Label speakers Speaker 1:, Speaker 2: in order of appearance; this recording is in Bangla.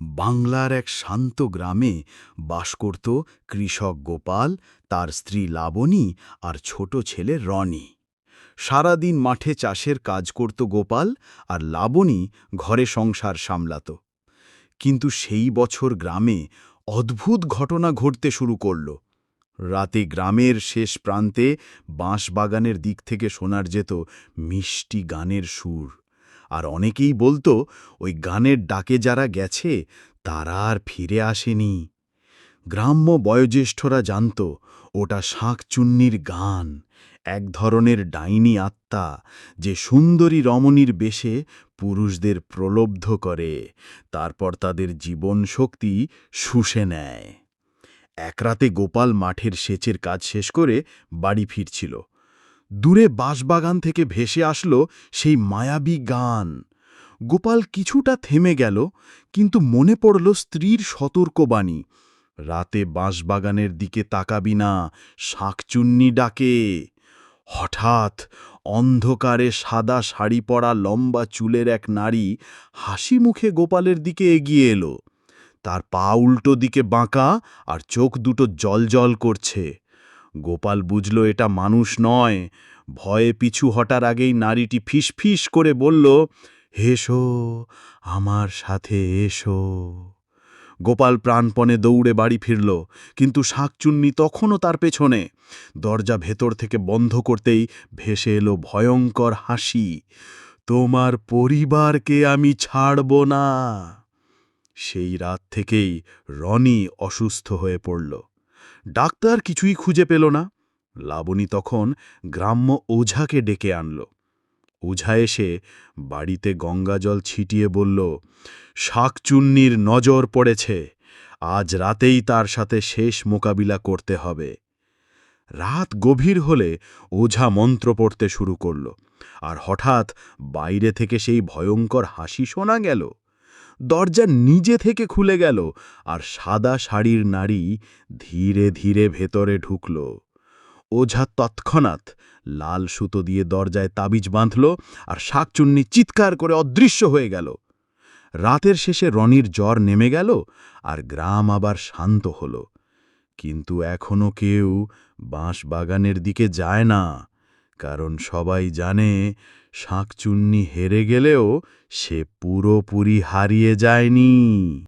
Speaker 1: বাংলার এক শান্ত গ্রামে বাস করত কৃষক গোপাল, তার স্ত্রী লাবণী আর ছোট ছেলে রনি। সারাদিন মাঠে চাষের কাজ করত গোপাল আর লাবণী ঘরে সংসার সামলাত। কিন্তু সেই বছর গ্রামে অদ্ভুত ঘটনা ঘটতে শুরু করল। রাতে গ্রামের শেষ প্রান্তে বাঁশবাগানের দিক থেকে শোনার যেত মিষ্টি গানের সুর। আর অনেকেই বলতো, ওই গানের ডাকে যারা গেছে, তারা আর ফিরে আসেনি। গ্রাম্য বয়োজ্যেষ্ঠরা জানত, ওটা শাঁকচুন্নির গান, এক ধরনের ডাইনি আত্মা, যে সুন্দরী রমণীর বেশে পুরুষদের প্রলব্ধ করে, তারপর তাদের জীবন শক্তি শুষে নেয়। এক রাতে গোপাল মাঠের সেচের কাজ শেষ করে বাড়ি ফিরছিল। দূরে বাঁশবাগান থেকে ভেসে আসলো সেই মায়াবী গান। গোপাল কিছুটা থেমে গেল, কিন্তু মনে পড়ল স্ত্রীর সতর্কবাণী। রাতে বাঁশবাগানের দিকে তাকাবি না, শাঁকচুন্নি ডাকে। হঠাৎ অন্ধকারে সাদা শাড়ি পরা লম্বা চুলের এক নারী হাসি মুখে গোপালের দিকে এগিয়ে এলো। তার পা উল্টো দিকে বাঁকা আর চোখ দুটো জলজল করছে। গোপাল বুঝল এটা মানুষ নয়। ভয়ে পিছু হটার আগেই নারীটি ফিসফিস করে বলল হেসো আমার সাথে এসো। গোপাল প্রাণপণে দৌড়ে বাড়ি ফিরল, কিন্তু শাঁকচুন্নি তখনও তার পেছনে। দরজা ভেতর থেকে বন্ধ করতেই ভেসে এলো ভয়ঙ্কর হাসি, তোমার পরিবারকে আমি ছাড়ব না। সেই রাত থেকেই রনি অসুস্থ হয়ে পড়ল। ডাক্তার কিছুই খুঁজে পেল না। লাবণী তখন গ্রাম্য ওঝাকে ডেকে আনল। ওঝা এসে বাড়িতে গঙ্গাজল ছিটিয়ে বলল, শাকচুন্নির নজর পড়েছে। আজ রাতেই তার সাথে শেষ মোকাবিলা করতে হবে। রাত গভীর হলে ওঝা মন্ত্র পড়তে শুরু করল, আর হঠাৎ বাইরে থেকে সেই ভয়ঙ্কর হাসি শোনা গেল। দরজা নিজে থেকে খুলে গেল আর সাদা শাড়ির নারী ধীরে ধীরে ভেতরে ঢুকল। ওঝা তৎক্ষণাৎ লাল সুতো দিয়ে দরজায় তাবিজ বাঁধল আর শাকচুন্নি চিৎকার করে অদৃশ্য হয়ে গেল। রাতের শেষে রনির জ্বর নেমে গেল আর গ্রাম আবার শান্ত হল। কিন্তু এখনও কেউ বাঁশবাগানের দিকে যায় না, কারণ সবাই জানে শাঁকচুন্নি হেরে গেলেও সে পুরোপুরি হারিয়ে যায়নি।